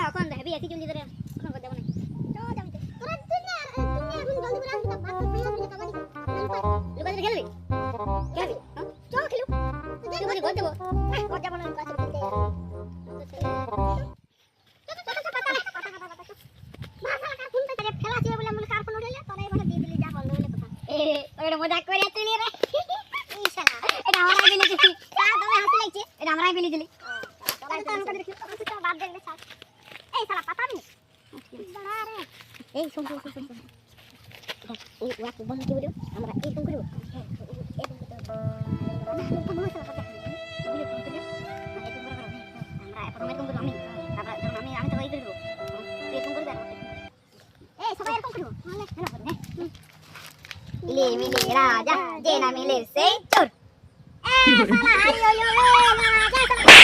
এখন ভাবি একই জলদি করে এখন দেবো খেলবি খেলবি চো খেলু ঘর দেবো ঘর যাব না Eh, sumpah, sumpah, sumpah. Ini buat bom kecil dulu. Amara, eh, tunggu dulu. Eh, sama air tunggu dulu. Eh, sama air tunggu dulu. Eh, sama air tunggu dulu. Eh, sama air tunggu dulu. Eh, sama air tunggu dulu. Eh, sama. Eh, sama air. Eh, sama air tunggu dulu. Eh, sama air tunggu dulu. Eh, sama air tunggu dulu. Eh, sama air tunggu dulu. Eh, sama sama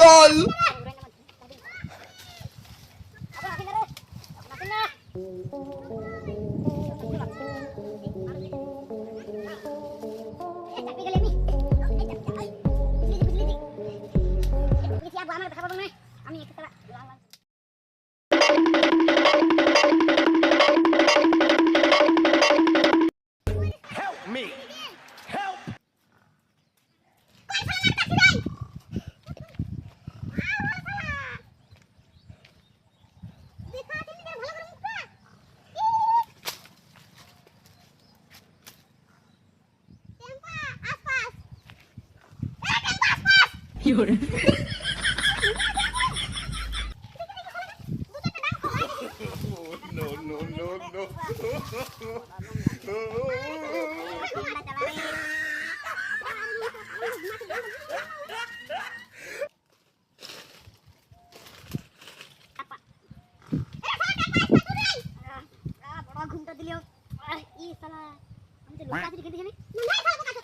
LOL. Apa pulang. আমি তো লোক আছে দেখে দেখে না না ভালো কথা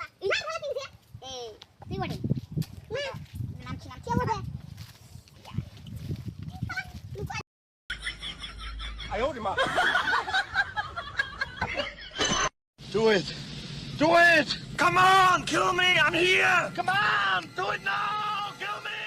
do it. Do it! Come on, kill me! I'm here! Come on! Do it now! Kill me!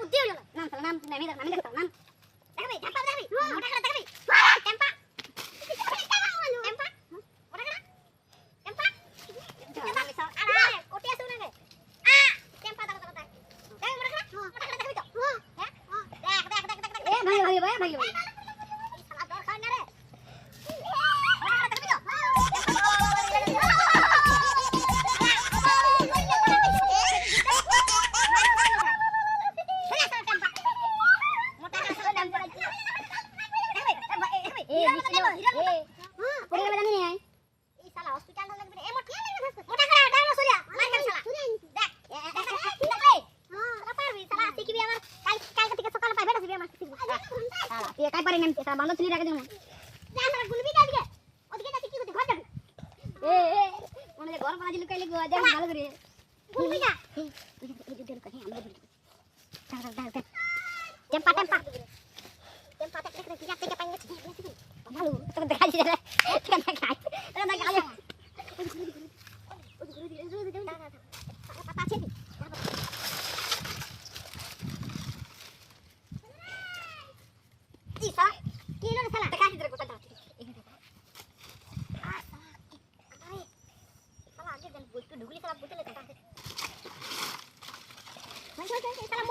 বুদ্ধি হলো না নাম নামি দেখ নামি দেখ নাম দেখাবি ঝাপা দেখাবি মোটা ભાઈ ભાઈ ભાઈ Hey, hey, hey. বান্দর তুলি রাখে আমরা গুলবি কালকে ওদিকে যাচ্ছি কি করতে ঘর যাবি এ এ মনে হয় ঘর বানাজি লুকাই লিখো দেখ ভালো করে গুলবি না টেম্পা ভালো তোকে está la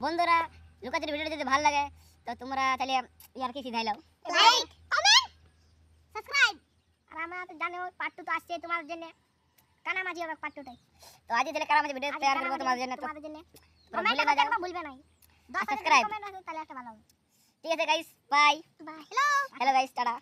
বন্ধুরা লুকাচুরি ভিডিওটা যদি ভালো লাগে তো তোমরা তাহলে ইয়ার কি সিধাই লাও লাইক কমেন্ট সাবস্ক্রাইব আর আমরা তো জানো পার্ট টু তো আসছে তোমার জন্য কানা মাঝি হবে পার্ট টুটাই তো আজই তাহলে কানা মাঝি ভিডিও তৈরি করবো তোমাদের জন্য তো তোমাদের জন্য তোমরা ভুলে না যাও ভুলবে না আর subscribe। কমেন্ট আছে তাহলে একটা ভালো হবে ঠিক আছে guys bye bye hello hello guys tata